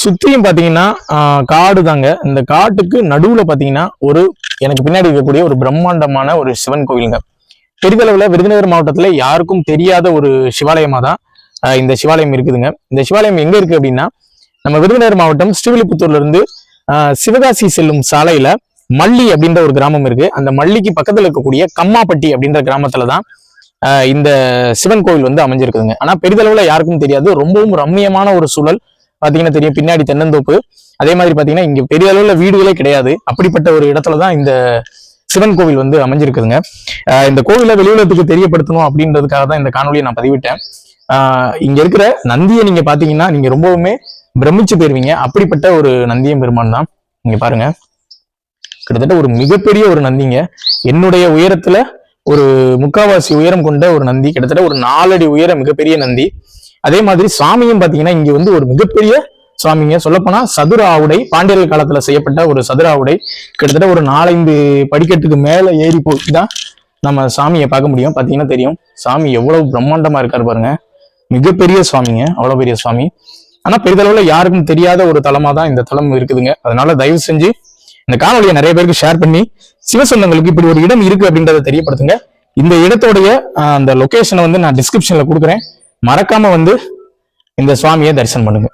சுத்தியும் பாத்தீங்கன்னா ஆஹ், காடு தாங்க இந்த காட்டுக்கு நடுவுல பாத்தீங்கன்னா ஒரு எனக்கு பின்னாடி இருக்கக்கூடிய ஒரு பிரம்மாண்டமான ஒரு சிவன் கோயிலுங்க. பெரிதளவுல விருதுநகர் மாவட்டத்துல யாருக்கும் தெரியாத ஒரு சிவாலயமா தான் இந்த சிவாலயம் இருக்குதுங்க. இந்த சிவாலயம் எங்க இருக்கு அப்படின்னா நம்ம விருதுநகர் மாவட்டம் ஸ்ரீவில்லிபுத்தூர்ல இருந்து ஆஹ், சிவகாசி செல்லும் சாலையில மல்லி அப்படின்ற ஒரு கிராமம் இருக்கு. அந்த மல்லிக்கு பக்கத்துல இருக்கக்கூடிய கம்மாப்பட்டி அப்படின்ற கிராமத்துல தான் ஆஹ், இந்த சிவன் கோவில் வந்து அமைஞ்சிருக்குதுங்க. ஆனா பெரிதளவுல யாருக்கும் தெரியாது. ரொம்பவும் ரம்மியமான ஒரு சூழல் பாத்தீங்கன்னா தெரியும். பின்னாடி தென்னந்தோப்பு. அதே மாதிரி பாத்தீங்கன்னா இங்க பெரிய அளவுல வீடுகளே கிடையாது. அப்படிப்பட்ட ஒரு இடத்துல தான் இந்த சிவன் கோவில் வந்து அமைஞ்சிருக்குதுங்க. இந்த கோவிலை வெளியுலகத்துக்கு தெரியப்படுத்தணும் அப்படின்றதுக்காக தான் இந்த காணொலியை நான் பதிவிட்டேன். ஆஹ் இங்க இருக்கிற நந்தியை நீங்க பாத்தீங்கன்னா நீங்க ரொம்பவுமே பிரமிச்சு போயிருவீங்க. அப்படிப்பட்ட ஒரு நந்தியம் பெருமான் தான். இங்க பாருங்க. கிட்டத்தட்ட ஒரு மிகப்பெரிய ஒரு நந்திங்க. என்னுடைய உயரத்துல ஒரு முக்காவாசி உயரம் கொண்ட ஒரு நந்தி. கிட்டத்தட்ட ஒரு நாலடி உயர மிகப்பெரிய நந்தி. அதே மாதிரி சுவாமியும் பாத்தீங்கன்னா இங்க வந்து ஒரு மிகப்பெரிய சுவாமிங்க. சொல்லப்போனா சதுர ஆவுடை பாண்டியர்கள் காலத்துல செய்யப்பட்ட ஒரு சதுர ஆவுடை. கிட்டத்தட்ட ஒரு நாலஞ்சு படிக்கட்டுக்கு மேல ஏறி போய்தான் நம்ம சாமியை பார்க்க முடியும். பாத்தீங்கன்னா தெரியும். சாமி எவ்வளவு பிரம்மாண்டமா இருக்காரு பாருங்க. மிகப்பெரிய சுவாமிங்க. அவ்வளவு பெரிய சுவாமி. ஆனா பெரிதளவுல யாருக்கும் தெரியாத ஒரு தலமா தான் இந்த தலம் இருக்குதுங்க. அதனால தயவு செஞ்சு இந்த காணொலியை நிறைய பேருக்கு ஷேர் பண்ணி சிவசொந்தங்களுக்கு இப்படி ஒரு இடம் இருக்கு அப்படின்றத தெரியப்படுத்துங்க. இந்த இடத்தோடைய அந்த லொகேஷனை வந்து நான் டிஸ்கிரிப்ஷன்ல கொடுக்குறேன். மறக்காம வந்து இந்த சுவாமியை தரிசனம் பண்ணுங்க.